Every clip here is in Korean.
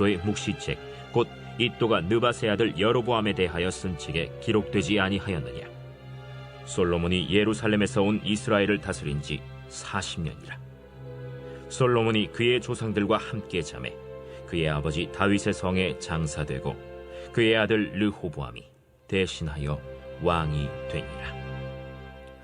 이또의 묵시책 곧 이또가 느바세 아들 여로보암에 대하여 쓴 책에 기록되지 아니하였느냐 솔로몬이 예루살렘에서 온 이스라엘을 다스린 지 40년이라 솔로몬이 그의 조상들과 함께 잠에 그의 아버지 다윗의 성에 장사되고 그의 아들 르호보암이 대신하여 왕이 되니라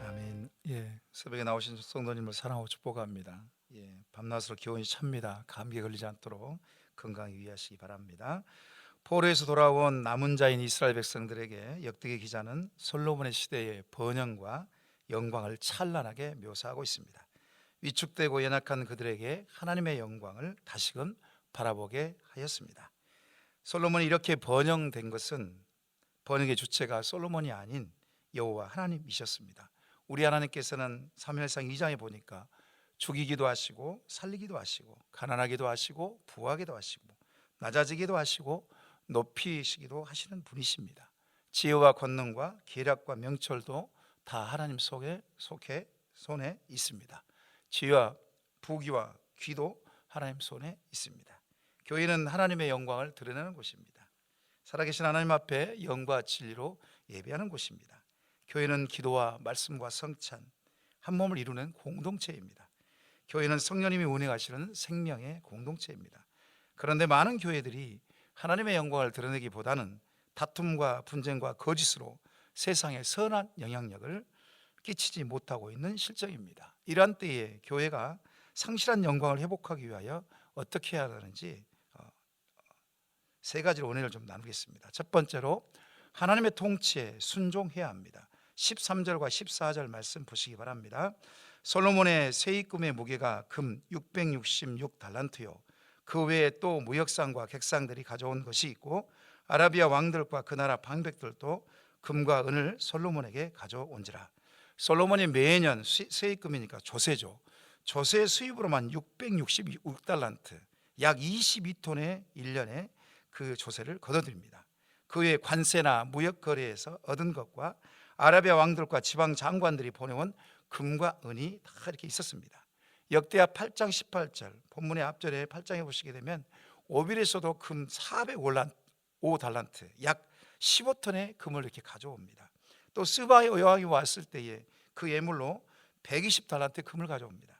아멘. 예, 새벽에 나오신 성도님을 사랑하고 축복합니다. 예, 밤낮으로 기온이 찹니다. 감기에 걸리지 않도록 건강히 유의하시기 바랍니다. 포로에서 돌아온 남은 자인 이스라엘 백성들에게 역대기 기자는 솔로몬의 시대의 번영과 영광을 찬란하게 묘사하고 있습니다. 위축되고 연약한 그들에게 하나님의 영광을 다시금 바라보게 하였습니다. 솔로몬이 이렇게 번영된 것은 번영의 주체가 솔로몬이 아닌 여호와 하나님이셨습니다. 우리 하나님께서는 사무엘상 2장에 보니까 죽이기도 하시고 살리기도 하시고 가난하기도 하시고 부하기도 하시고 낮아지기도 하시고 높이시기도 하시는 분이십니다. 지혜와 권능과 계략과 명철도 다 하나님 속에 속해 손에 있습니다. 지혜와 부귀와 귀도 하나님 손에 있습니다. 교회는 하나님의 영광을 드러내는 곳입니다. 살아계신 하나님 앞에 영과 진리로 예배하는 곳입니다. 교회는 기도와 말씀과 성찬 한 몸을 이루는 공동체입니다. 교회는 성령님이 운행하시는 생명의 공동체입니다. 그런데 많은 교회들이 하나님의 영광을 드러내기보다는 다툼과 분쟁과 거짓으로 세상에 선한 영향력을 끼치지 못하고 있는 실정입니다. 이러한 때에 교회가 상실한 영광을 회복하기 위하여 어떻게 해야 하는지 어, 세 가지로 은혜를 좀 나누겠습니다. 첫 번째로 하나님의 통치에 순종해야 합니다. 13절과 14절 말씀 보시기 바랍니다. 솔로몬의 세입금의 무게가 금 666달란트요. 그 외에 또 무역상과 객상들이 가져온 것이 있고 아라비아 왕들과 그 나라 방백들도 금과 은을 솔로몬에게 가져온지라. 솔로몬이 매년 수- 세입금이니까 조세죠. 조세 수입으로만 666달란트, 약 22톤의 1년에 그 조세를 거둬들입니다. 그 외에 관세나 무역 거래에서 얻은 것과 아라비아 왕들과 지방 장관들이 보내온 금과 은이 다 이렇게 있었습니다. 역대하 8장 18절 본문의 앞절에 8장에 보시게 되면 오빌에서도 금 405달란트 약 15톤의 금을 이렇게 가져옵니다. 또 스바의 여왕이 왔을 때에 그 예물로 120달란트 금을 가져옵니다.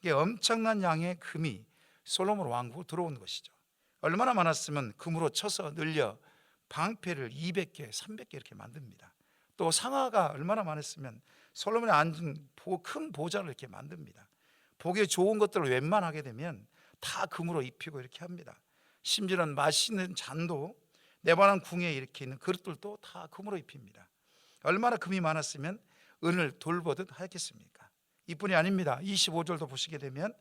이게 엄청난 양의 금이 솔로몬 왕국으로 들어온 것이죠. 얼마나 많았으면 금으로 쳐서 늘려 방패를 200개, 300개 이렇게 만듭니다. 또 상아가 얼마나 많았으면 솔로몬이 앉은 보- 큰 보좌를 이렇게 만듭니다. 보기에 좋은 것들을 웬만하게 되면 다 금으로 입히고 이렇게 합니다. 심지어는 맛있는 잔도 네바난 궁에 이렇게 있는 그릇들도 다 금으로 입힙니다. 얼마나 금이 많았으면 은을 돌보듯 하였겠습니까? 이뿐이 아닙니다. 25절도 보시게 되면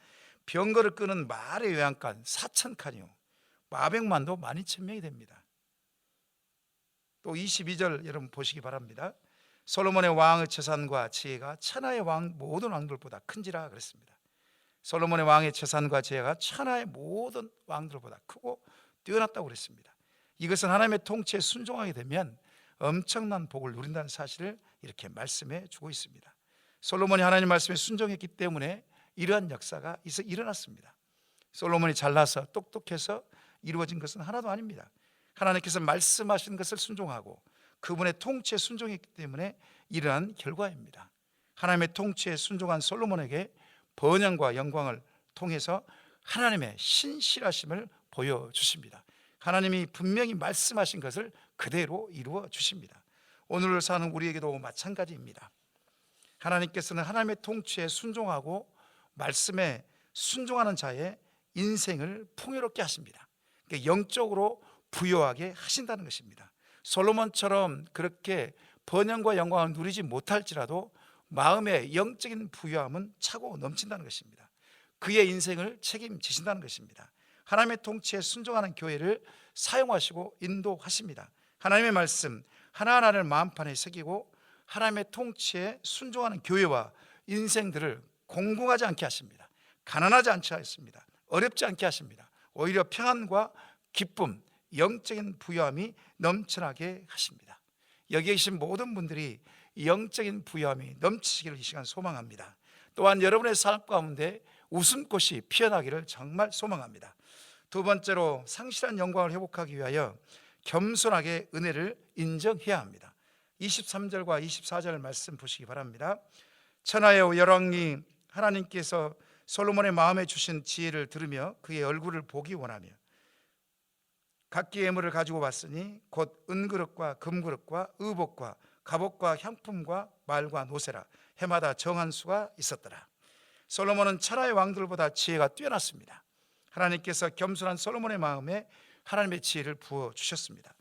병거를 끄는 말의 요양간 4천 칸이요. 마백만도 12,000명이 됩니다. 또 22절 여러분 보시기 바랍니다. 솔로몬의 왕의 재산과 지혜가 천하의 왕 모든 왕들보다 큰지라 그랬습니다. 솔로몬의 왕의 재산과 지혜가 천하의 모든 왕들보다 크고 뛰어났다고 그랬습니다. 이것은 하나님의 통치에 순종하게 되면 엄청난 복을 누린다는 사실을 이렇게 말씀해 주고 있습니다. 솔로몬이 하나님 말씀에 순종했기 때문에 이러한 역사가 있어 일어났습니다. 솔로몬이 잘나서 똑똑해서 이루어진 것은 하나도 아닙니다. 하나님께서 말씀하신 것을 순종하고 그분의 통치에 순종했기 때문에 이러한 결과입니다. 하나님의 통치에 순종한 솔로몬에게 번영과 영광을 통해서 하나님의 신실하심을 보여주십니다. 하나님이 분명히 말씀하신 것을 그대로 이루어 주십니다. 오늘 사는 우리에게도 마찬가지입니다. 하나님께서는 하나님의 통치에 순종하고 말씀에 순종하는 자의 인생을 풍요롭게 하십니다. 그러니까 영적으로 부여하게 하신다는 것입니다. 솔로몬처럼 그렇게 번영과 영광을 누리지 못할지라도 마음의 영적인 부유함은 차고 넘친다는 것입니다. 그의 인생을 책임지신다는 것입니다. 하나님의 통치에 순종하는 교회를 사용하시고 인도하십니다. 하나님의 말씀 하나하나를 마음판에 새기고 하나님의 통치에 순종하는 교회와 인생들을 공공하지 않게 하십니다. 가난하지 않게 하십니다. 어렵지 않게 하십니다. 오히려 평안과 기쁨, 영적인 부유함이 넘쳐나게 하십니다. 여기 계신 모든 분들이 영적인 부유함이 넘치기를 이 시간 소망합니다. 또한 여러분의 삶 가운데 웃음꽃이 피어나기를 정말 소망합니다. 두 번째로 상실한 영광을 회복하기 위하여 겸손하게 은혜를 인정해야 합니다. 23절과 24절 말씀 보시기 바랍니다. 천하의 열왕이 하나님께서 솔로몬의 마음에 주신 지혜를 들으며 그의 얼굴을 보기 원하며 각기 예물을 가지고 왔으니 곧 은그릇과 금그릇과 의복과 갑옷과 향품과 말과 노세라 해마다 정한 수가 있었더라. 솔로몬은 천하의 왕들보다 지혜가 뛰어났습니다. 하나님께서 겸손한 솔로몬의 마음에 하나님의 지혜를 부어 주셨습니다.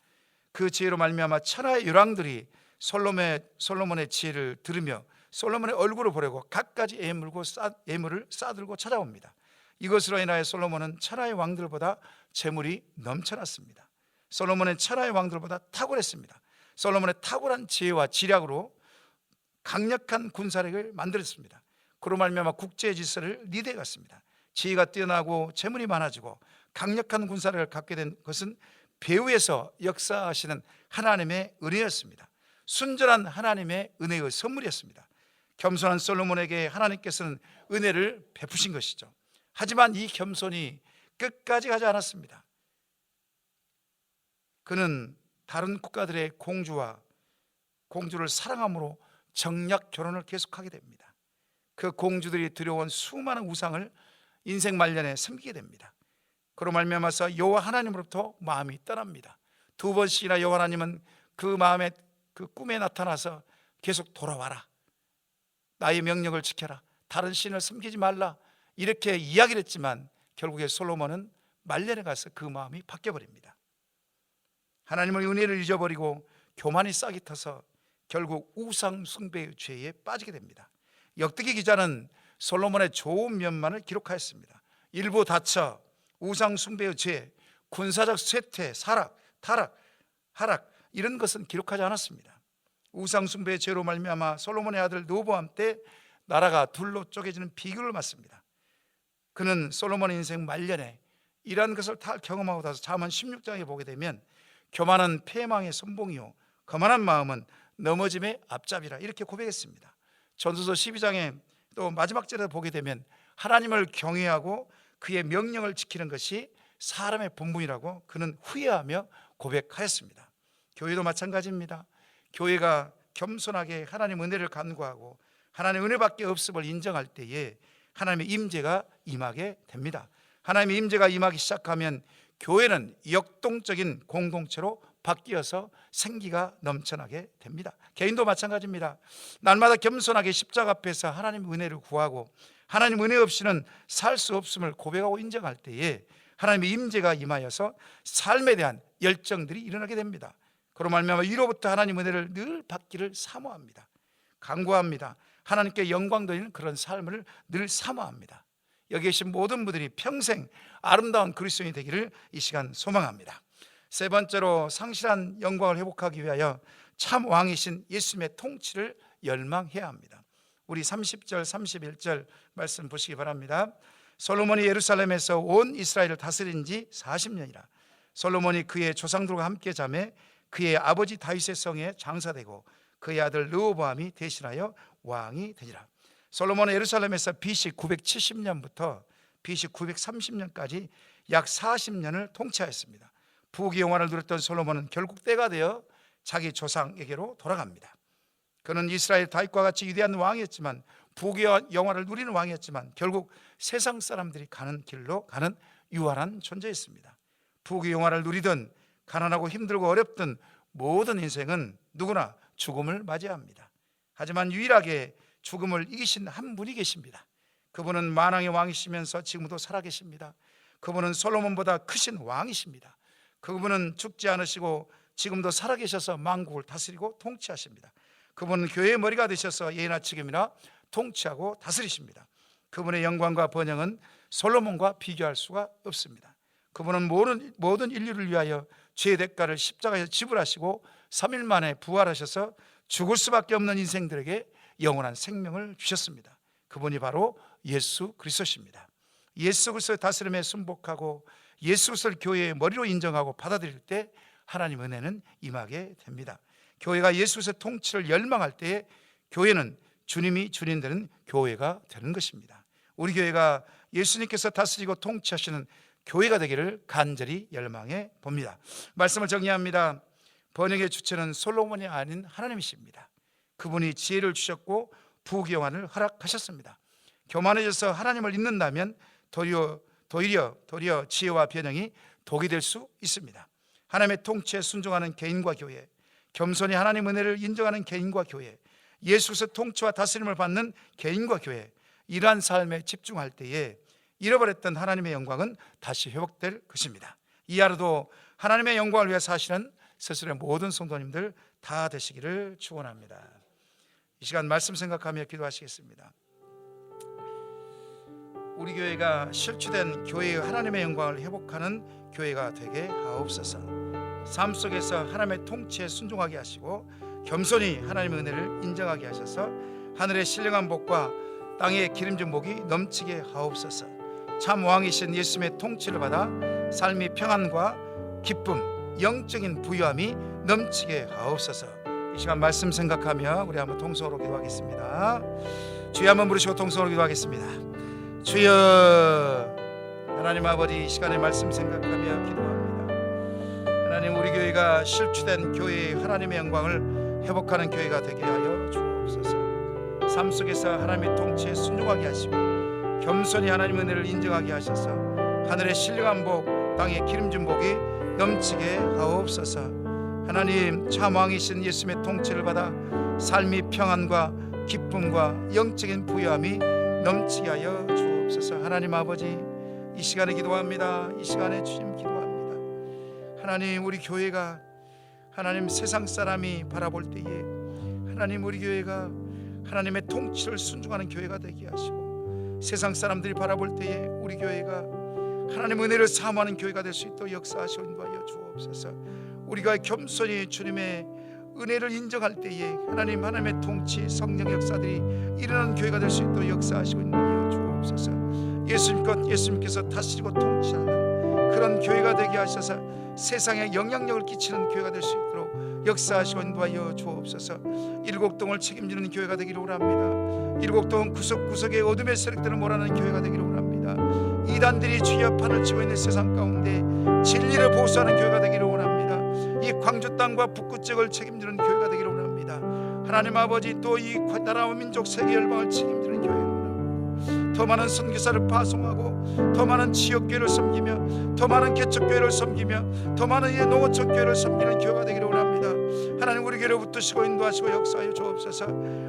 그 지혜로 말미암아 천하의 열왕들이 솔로몬의, 솔로몬의 지혜를 들으며 솔로몬의 얼굴을 보려고 갖가지 예물을 싸들고 찾아옵니다. 이것으로 인하여 솔로몬은 천하의 왕들보다 재물이 넘쳐났습니다. 솔로몬은 천하의 왕들보다 탁월했습니다. 솔로몬의 탁월한 지혜와 지략으로 강력한 군사력을 만들었습니다. 그로 말미암아 국제 질서를 리드해 갔습니다. 지혜가 뛰어나고 재물이 많아지고 강력한 군사력을 갖게 된 것은 배후에서 역사하시는 하나님의 은혜였습니다. 순전한 하나님의 은혜의 선물이었습니다. 겸손한 솔로몬에게 하나님께서는 은혜를 베푸신 것이죠. 하지만 이 겸손이 끝까지 가지 않았습니다. 그는 다른 국가들의 공주와 공주를 사랑함으로 정략 결혼을 계속하게 됩니다. 그 공주들이 들여온 수많은 우상을 인생 말년에 섬기게 됩니다. 그로 말미암아서 여호와 하나님으로부터 마음이 떠납니다. 두 번씩이나 여호와 하나님은 그 마음에 그 꿈에 나타나서 계속 돌아와라. 나의 명령을 지켜라. 다른 신을 섬기지 말라. 이렇게 이야기를 했지만 결국에 솔로몬은 말년에 가서 그 마음이 바뀌어 버립니다. 하나님의 은혜를 잊어버리고 교만이 싹이 터서 결국 우상 숭배의 죄에 빠지게 됩니다. 역대기 기자는 솔로몬의 좋은 면만을 기록하였습니다. 일부 다처, 우상 숭배의 죄, 군사적 쇠퇴, 사락, 타락, 하락 이런 것은 기록하지 않았습니다. 우상 숭배의 죄로 말미암아 솔로몬의 아들 노보암 때 나라가 둘로 쪼개지는 비극을 맞습니다. 그는 솔로몬의 인생 말년에 이러한 것을 다 경험하고 나서 잠언 16장에 보게 되면 교만은 패망의 선봉이요 거만한 마음은 넘어짐의 앞잡이라 이렇게 고백했습니다. 전도서 12장에 또 마지막 절에 보게 되면 하나님을 경외하고 그의 명령을 지키는 것이 사람의 본분이라고 그는 후회하며 고백하였습니다. 교회도 마찬가지입니다. 교회가 겸손하게 하나님 은혜를 간구하고 하나님 은혜밖에 없음을 인정할 때에 하나님의 임재가 임하게 됩니다. 하나님의 임재가 임하기 시작하면 교회는 역동적인 공동체로 바뀌어서 생기가 넘쳐나게 됩니다. 개인도 마찬가지입니다. 날마다 겸손하게 십자가 앞에서 하나님 은혜를 구하고 하나님 은혜 없이는 살 수 없음을 고백하고 인정할 때에 하나님의 임재가 임하여서 삶에 대한 열정들이 일어나게 됩니다. 그로 말미암아 위로부터 하나님 은혜를 늘 받기를 사모합니다. 간구합니다. 하나님께 영광 돌리는 그런 삶을 늘 사모합니다. 여기 계신 모든 분들이 평생 아름다운 그리스도인이 되기를 이 시간 소망합니다. 세 번째로 상실한 영광을 회복하기 위하여 참 왕이신 예수님의 통치를 열망해야 합니다. 우리 30절 31절 말씀 보시기 바랍니다. 솔로몬이 예루살렘에서 온 이스라엘을 다스린 지 40년이라 솔로몬이 그의 조상들과 함께 잠에 그의 아버지 다윗의 성에 장사되고 그의 아들 르호보암이 대신하여 왕이 되니라. 솔로몬은 예루살렘에서 BC 970년부터 BC 930년까지 약 40년을 통치하였습니다. 부귀 영화를 누렸던 솔로몬은 결국 때가 되어 자기 조상에게로 돌아갑니다. 그는 이스라엘 다윗과 같이 위대한 왕이었지만 부귀 영화를 누리는 왕이었지만 결국 세상 사람들이 가는 길로 가는 유한한 존재였습니다. 부귀 영화를 누리던 가난하고 힘들고 어렵던 모든 인생은 누구나 죽음을 맞이합니다. 하지만 유일하게 죽음을 이기신 한 분이 계십니다. 그분은 만왕의 왕이시면서 지금도 살아계십니다. 그분은 솔로몬보다 크신 왕이십니다. 그분은 죽지 않으시고 지금도 살아계셔서 만국을 다스리고 통치하십니다. 그분은 교회의 머리가 되셔서 예나 지금이나 통치하고 다스리십니다. 그분의 영광과 번영은 솔로몬과 비교할 수가 없습니다. 그분은 모든, 모든 인류를 위하여 죄의 대가를 십자가에서 지불하시고 3일 만에 부활하셔서 죽을 수밖에 없는 인생들에게 영원한 생명을 주셨습니다. 그분이 바로 예수 그리스도십니다. 예수 그리스도의 다스림에 순복하고 예수 그리스도를 교회의 머리로 인정하고 받아들일 때 하나님 은혜는 임하게 됩니다. 교회가 예수 그리스도의 통치를 열망할 때 교회는 주님이 주님 되는 교회가 되는 것입니다. 우리 교회가 예수님께서 다스리고 통치하시는 교회가 되기를 간절히 열망해 봅니다. 말씀을 정리합니다. 번영의 주체는 솔로몬이 아닌 하나님이십니다. 그분이 지혜를 주셨고 부귀영화를 허락하셨습니다. 교만해져서 하나님을 잊는다면 도리어 도리어 도리어 지혜와 변형이 독이 될 수 있습니다. 하나님의 통치에 순종하는 개인과 교회, 겸손히 하나님 은혜를 인정하는 개인과 교회, 예수께서 통치와 다스림을 받는 개인과 교회, 이러한 삶에 집중할 때에 잃어버렸던 하나님의 영광은 다시 회복될 것입니다. 이 하루도 하나님의 영광을 위해 사시는 스스로의 모든 성도님들 다 되시기를 축원합니다. 이 시간 말씀 생각하며 기도하시겠습니다. 우리 교회가 실추된 교회의 하나님의 영광을 회복하는 교회가 되게 하옵소서. 삶 속에서 하나님의 통치에 순종하게 하시고 겸손히 하나님의 은혜를 인정하게 하셔서 하늘의 신령한 복과 땅의 기름진 복이 넘치게 하옵소서. 참 왕이신 예수님의 통치를 받아 삶이 평안과 기쁨, 영적인 부유함이 넘치게 하옵소서. 이 시간 말씀 생각하며 우리 한번 통성으로 기도하겠습니다. 주여 한번 부르시고 통성으로 기도하겠습니다. 주여 하나님 아버지 이 시간에 말씀 생각하며 기도합니다. 하나님 우리 교회가 실추된 교회의 하나님의 영광을 회복하는 교회가 되게 하여 주옵소서. 삶 속에서 하나님의 통치에 순종하게 하시고 겸손히 하나님 은혜를 인정하게 하셔서 하늘의 신령한 복, 땅의 기름진 복이 넘치게 하옵소서. 하나님 참 왕이신 예수님의 통치를 받아 삶이 평안과 기쁨과 영적인 부유함이 넘치게 하여 주옵소서. 하나님 아버지 이 시간에 기도합니다. 이 시간에 주님 기도합니다. 하나님 우리 교회가 하나님 세상 사람이 바라볼 때에 하나님 우리 교회가 하나님의 통치를 순종하는 교회가 되게 하시고 세상 사람들이 바라볼 때에 우리 교회가 하나님 은혜를 사모하는 교회가 될 수 있도록 인도하여 주옵소서. 우리가 겸손히 주님의 은혜를 인정할 때에 하나님 하나님의 통치 성령 역사들이 일어나는 교회가 될 수 있도록 역사하시고 인도하여 주옵소서. 예수님껏 예수님께서 다스리고 통치하는 그런 교회가 되게 하셔서 세상에 영향력을 끼치는 교회가 될 수 있도록 역사하시고 인도하여 주옵소서. 일곡동을 책임지는 교회가 되기를 원합니다. 일곡동 구석구석에 어둠의 세력들을 몰아내는 교회가 되기를 원합니다. 이단들이 주여 판을 치고 있는 세상 가운데 진리를 보수하는 교회가 되기를 원합니다. 이 광주 땅과 북구 지역을 책임지는 교회가 되기를 원합니다. 하나님 아버지 또 이 나라와 민족 세계 열방을 책임지는 원합니다. 더 많은 선교사를 파송하고 더 많은 지역 교회를 섬기며 더 많은 개척 교회를 섬기며 더 많은 이 농어촌 교회를 섬기는 교회가 되기를 원합니다. 하나님 우리 교회를 붙드시고 인도하시고 역사하여 주옵소서.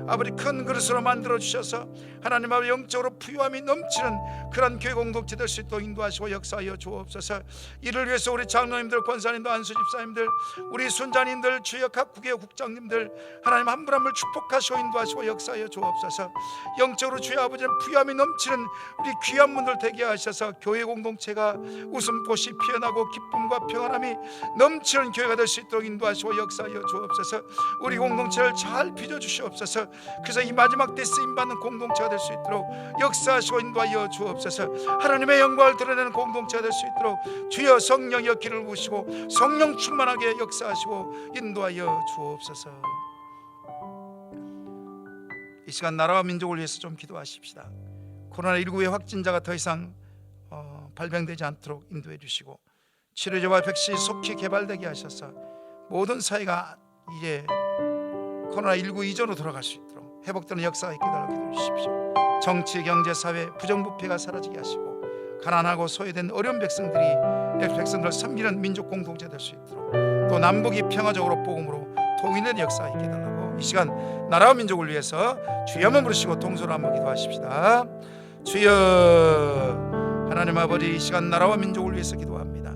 아버지 큰 그릇으로 만들어 주셔서 하나님 아버지 영적으로 부유함이 넘치는 그런 교회 공동체 될 수 있도록 인도하시고 역사하여 주옵소서. 이를 위해서 우리 장로님들, 권사님들, 안수 집사님들, 우리 순자님들, 주여 각국의 국장님들 하나님 한 분 한 분 축복하시고 인도하시고 역사하여 주옵소서. 영적으로 주여 아버지는 부유함이 넘치는 우리 귀한 분들 되게 하셔서 교회 공동체가 웃음꽃이 피어나고 기쁨과 평안함이 넘치는 교회가 될 수 있도록 인도하시고 역사하여 주옵소서. 우리 공동체를 잘 빚어 주시옵소서. 그래서 이 마지막 때 쓰임 받는 공동체가 될 수 있도록 역사하시고 인도하여 주옵소서. 하나님의 영광을 드러내는 공동체가 될 수 있도록 주여 성령의 길을 부시고 성령 충만하게 역사하시고 인도하여 주옵소서. 이 시간 나라와 민족을 위해서 좀 기도하십시다. 코로나 19의 확진자가 더 이상 어, 발병되지 않도록 인도해 주시고 치료제와 백신이 속히 개발되게 하셔서 모든 사회가 이제 코로나 19 이전으로 돌아갈 수 있도록 회복되는 역사가 있게 달라고 기도해 주십시오. 정치, 경제, 사회 부정부패가 사라지게 하시고 가난하고 소외된 어려운 백성들이 백성들을 섬기는 민족 공동체 될 수 있도록 또 남북이 평화적으로 복음으로 통일된 역사가 있게 달라고 이 시간 나라와 민족을 위해서 주여 한번 부르시고 동서로 한번 기도하십시다. 주여 하나님 아버지 이 시간 나라와 민족을 위해서 기도합니다.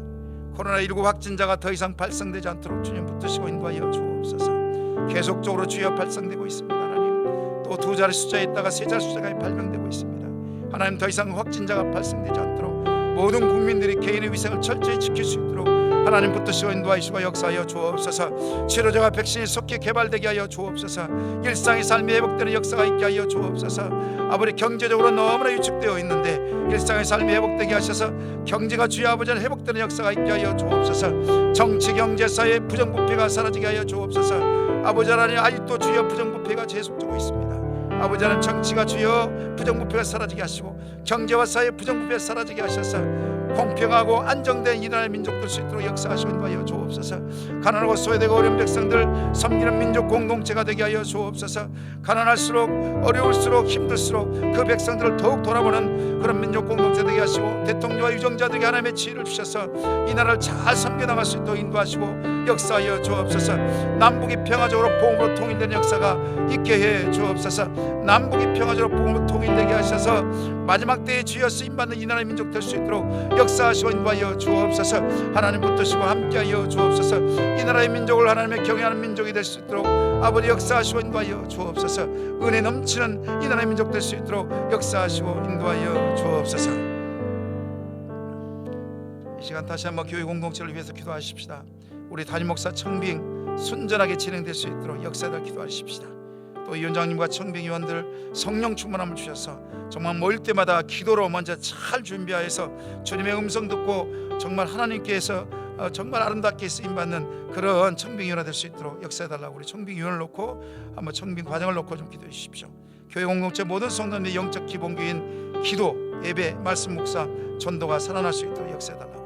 코로나19 확진자가 더 이상 발생되지 않도록 주님 붙드시고 인도하여 주옵소서. 계속적으로 주여 발생되고 있습니다. 하나님 또 두 자리 숫자에 있다가 세 자리 숫자가 발병되고 있습니다. 하나님 더 이상 확진자가 발생되지 않도록 모든 국민들이 개인의 위생을 철저히 지킬 수 있도록 하나님 붙드시고 인도하시고 역사하여 주옵소서. 치료제와 백신이 속히 개발되게 하여 주옵소서. 일상의 삶이 회복되는 역사가 있게 하여 주옵소서. 아버지 경제적으로 너무나 위축되어 있는데 일상의 삶이 회복되게 하셔서 경제가 주여 아버지는 회복되는 역사가 있게 하여 주옵소서. 정치 경제 사회 부정부패가 사라지게 하여 주옵소서 아버지 하나님 아직도 주여 부정부패가 계속되고 있습니다. 아버지 하나님 정치가 주여 부정부패가 사라지게 하시고 경제와 사회 부정부패가 사라지게 하셔서 공평하고 안정된 이 나라의 민족 될수 있도록 역사하시고 인도하여 주옵소서. 가난하고 소외되고 어려운 백성들 섬기는 민족 공동체가 되게 하여 주옵소서. 가난할수록 어려울수록 힘들수록 그 백성들을 더욱 돌아보는 그런 민족 공동체 되게 하시고 대통령과 유정자들에게 하나님의 지혜를 주셔서 이 나라를 잘 섬겨 나갈 수 있도록 인도하시고 역사하여 주옵소서. 남북이 평화적으로 복음으로 통일되는 역사가 있게 해 주옵소서. 남북이 평화적으로 복음으로 통일되게 하셔서 마지막 때에 주여 쓰임받는 이 나라의 민족 될 수 있도록 역사하시고 인도하여 주옵소서. 하나님 붙드시고 함께하여 주옵소서. 이 나라의 민족을 하나님의 경외하는 민족이 될 수 있도록 아버지 역사하시고 인도하여 주옵소서. 은혜 넘치는 이 나라의 민족 될 수 있도록 역사하시고 인도하여 주옵소서 이 시간 다시 한번 교회 공동체를 위해서 기도하십시다. 우리 담임 목사 청빙 순전하게 진행될 수 있도록 역사들 기도하십시다. 또 위원장님과 청빙 위원들 성령 충만함을 주셔서 정말 모일 때마다 기도로 먼저 잘 준비하여서 주님의 음성 듣고 정말 하나님께서 어, 정말 아름답게 쓰임 받는 그런 청빙 위원이 될 수 있도록 역사해 달라고 우리 청빙 위원을 놓고 한번 청빙 과정을 놓고 좀 기도해 주십시오. 교회 공동체 모든 성도님의 영적 기본교인 기도, 예배, 말씀 묵상, 전도가 살아날 수 있도록 역사해 달라고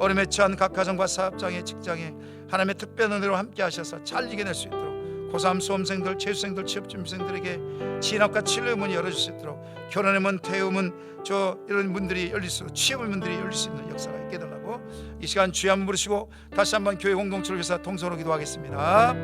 어려움에 처한 각 가정과 사업장에 직장에 하나님의 특별한 은혜로 함께 하셔서 잘 이겨낼 수 있도록 고3 수험생들, 재수생들, 취업준비생들에게 진학과 진로의 문이 열어줄 수 있도록 결혼의 문, 태의 문, 저 이런 문들이 열릴 수, 취업의 문들이 열릴 수 있는 역사가 있게 해달라고 이 시간 주여 한번 부르시고 다시 한번 교회 공동체를 위해서 동서로 기도하겠습니다.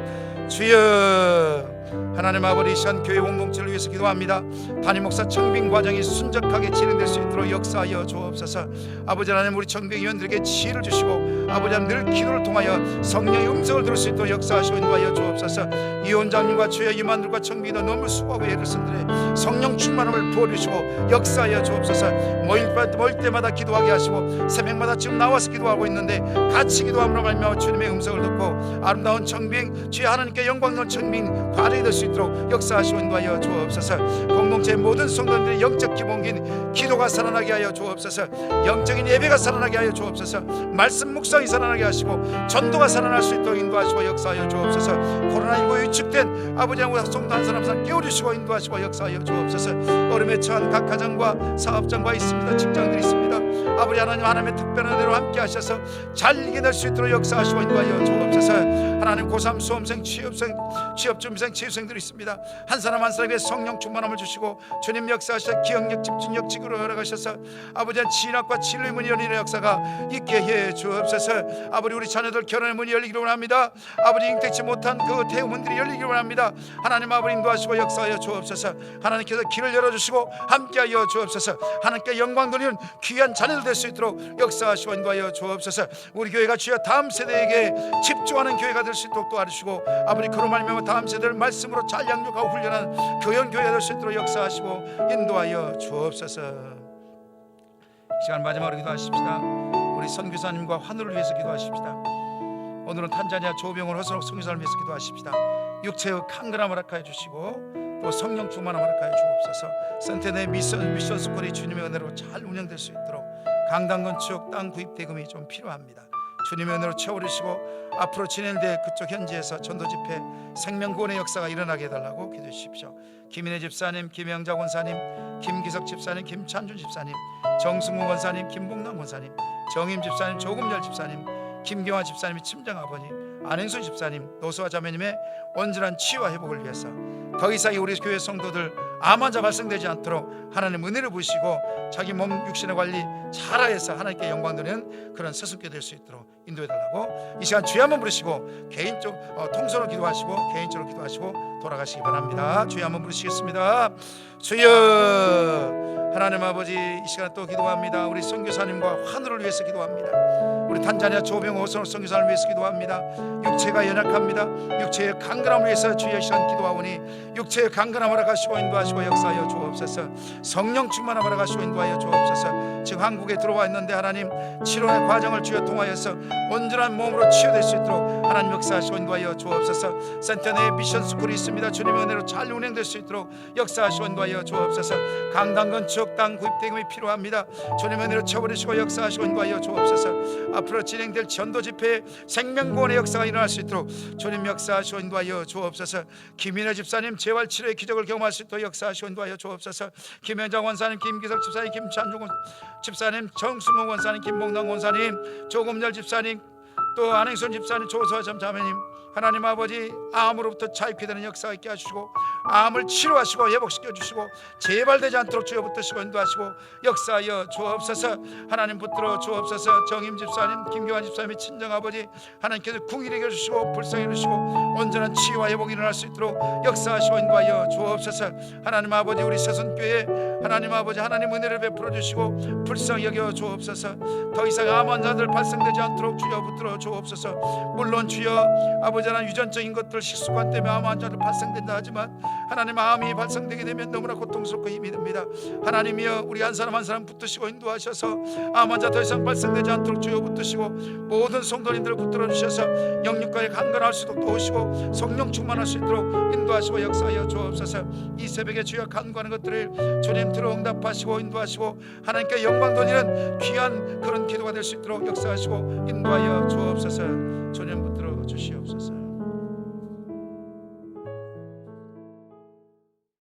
주여 하나님 아버지 이 시간 교회 공동체를 위해서 기도합니다. 담임 목사 청빙 과정이 순적하게 진행될 수 있도록 역사하여 주옵소서. 아버지 하나님 우리 청빙 위원들에게 지혜를 주시고 아버지 하나님 늘 기도를 통하여 성령의 음성을 들을 수 있도록 역사하시고 인도하여 주옵소서. 이 원장님과 주여 임원들과 청빙도 너무 수고하고 애를 쓴들에 성령 충만함을 부어주시고 역사하여 주옵소서. 모일, 때- 모일 때마다 기도하게 하시고 새벽마다 지금 나와서 기도하고 있는데 같이 기도함으로 말미암아 주님의 음성을 듣고 아름다운 청빙 주여 하나님께 영광 있는 청빙 과정 이될수 있도록 역사하시고 인도하여 주옵소서. 공동체 모든 성도들의 영적 기본긴 기도가 살아나게 하여 주옵소서. 영적인 예배가 살아나게 하여 주옵소서. 말씀 묵상이 살아나게 하시고 전도가 살아날 수 있도록 인도하시고 역사하여 주옵소서. 코로나19 위축된 아버지 하고 성도 한 사람 한 사람 깨워주시고 인도하시고 역사하여 주옵소서. 얼음에 처한 각 가정과 사업장과 있습니다. 직장들이 있습니다. 아버지 하나님 하나님의 특별한 은혜로 함께 하셔서 잘 이겨낼 수 있도록 역사하시고 인도하여 주옵소서. 하나님 고3 수험생 취업생 취업준비생 취업 생들이 있습니다. 한 사람 한 사람에게 성령 충만함을 주시고 주님 역사하셔 기억력 집중력 지구로 열어가셔서 아버지 진학과 진로의 문이 열리는 역사가 있게 해 주옵소서. 아버지 우리 자녀들 결혼의 문이 열리기를 원합니다. 아버지 잉태치 못한 그 대문들이 열리기를 원합니다. 하나님 아버지 인도하시고 역사하여 주옵소서. 하나님께서 길을 열어주시고 함께하여 주옵소서. 하나님께 영광 돌리는 귀한 자녀들 될 수 있도록 역사하시고 인도하여 주옵소서. 우리 교회가 주여 다음 세대에게 집중하는 교회가 될 수 있도록 도와주시고 아버지 그로 말미암아 다음 세대를 말씀 으로 잘 양육하고 훈련하는 교연 교회가 될수 있도록 역사하시고 인도하여 주옵소서. 이 시간 마지막으로 기도하십시다. 우리 선교사님과 환우를 위해서 기도하십시다. 오늘은 탄자니아 조병을 허선옥 선교사를 위해서 기도하십시다. 육체의 강건함을 허락하여 주시고 또 성령 충만함을 허락하여 주옵소서. 센테네 미션 미션 스쿨이 주님의 은혜로 잘 운영될 수 있도록 강당 건축 땅 구입 대금이 좀 필요합니다. 주님의 은혜로 채워주시고 앞으로 진행될 그쪽 현지에서 전도 집회 생명구원의 역사가 일어나게 해달라고 기도해 주십시오. 김인혜 집사님, 김영자 권사님, 김기석 집사님, 김찬준 집사님, 정승우 권사님, 김봉남 권사님, 정임 집사님, 조금열 집사님, 김경화 집사님의 친정 아버님, 안행수 집사님, 노수아 자매님의 온전한 치유와 회복을 위해서 더 이상의 우리 교회 성도들 암 환자 발생되지 않도록 하나님 은혜를 부시고 자기 몸 육신의 관리 잘하여서 하나님께 영광 드리는 그런 세습게 될수 있도록 인도해 달라고 이 시간 주여 한번 부르시고 개인적 어, 통솔로 기도하시고 개인적으로 기도하시고 돌아가시기 바랍니다. 주여 한번 부르시겠습니다. 주여 하나님 아버지 이 시간 또 기도합니다. 우리 선교사님과 환우를 위해서 기도합니다. 우리 탄자니아 조병호 호선 선교사를 위해서 기도합니다. 육체가 연약합니다. 육체의 강건함을 위해서 이 시간 기도하오니 육체의 강건함을 가시고 인도하시고 역사하여 주옵소서. 성령 충만함을 가시고 인도하여 주옵소서. 지금 한국에 들어와 있는데 하나님 치료의 과정을 주여 통하여서 온전한 몸으로 치유될 수 있도록 하나님 역사하시고 인도하여 주옵소서. 센터 내에 미션 스쿨이 있습니다. 주님의 은혜로 잘 운행될 수 있도록 역사하시고 인도하여 주옵소서. 강당 건축 땅 구입 대금이 필요합니다. 주님의 은혜로 쳐버리시고 역사하시고 인도하여 주옵소서. 앞으로 진행될 전도 집회에 생명구원의 역사가 일어날 수 있도록 주님 역사하시고 인도하여 주옵소서 김인혜 집사님 재활 치료의 기적을 경험할 수 있도록 역사하시고 인도하여 주옵소서 김현장 원사님 김기석 집사님 김찬중 집사님 정승호 원사님 김봉당 원사님 조금열 집사님 또 안행순 집사님 조서점 자매님 하나님 아버지 암으로부터 자유케 되는 역사가 있게 하시고 암을 치료하시고 회복시켜 주시고 재발되지 않도록 주여 붙드시고 인도하시고 역사하여 주옵소서. 하나님 붙들어 주옵소서. 정임 집사님 김교환 집사님의 친정 아버지 하나님께서 궁일하게 해주시고 불쌍히 해주시고 온전한 치유와 회복이 일어날 수 있도록 역사하시고 인도하여 주옵소서. 하나님 아버지 우리 세선교회 하나님 아버지 하나님 은혜를 베풀어 주시고 불쌍히 여겨 주옵소서. 더 이상 암 환자들 발생되지 않도록 주여 붙들어 주옵소서. 물론 주여 아버지 하나님 유전적인 것들 식습관 때문에 암 환자들 발생된다 하지만 하나님 암이 발생되게 되면 너무나 고통스럽고 힘이 듭니다. 하나님이여 우리 한 사람 한 사람 붙드시고 인도하셔서 암 환자 더 이상 발생되지 않도록 주여 붙드시고 모든 성도님들을 붙들어 주셔서 영육과에 강건할 수 있도록 도우시고 성령 충만할 수 있도록 인도하시고 역사하여 주옵소서. 이 새벽에 주여 간구하는 것들을 주님 들어 응답하시고 인도하시고 하나님께 영광 돌리는 귀한 그런 기도가 될 수 있도록 역사하시고 인도하여 주옵소서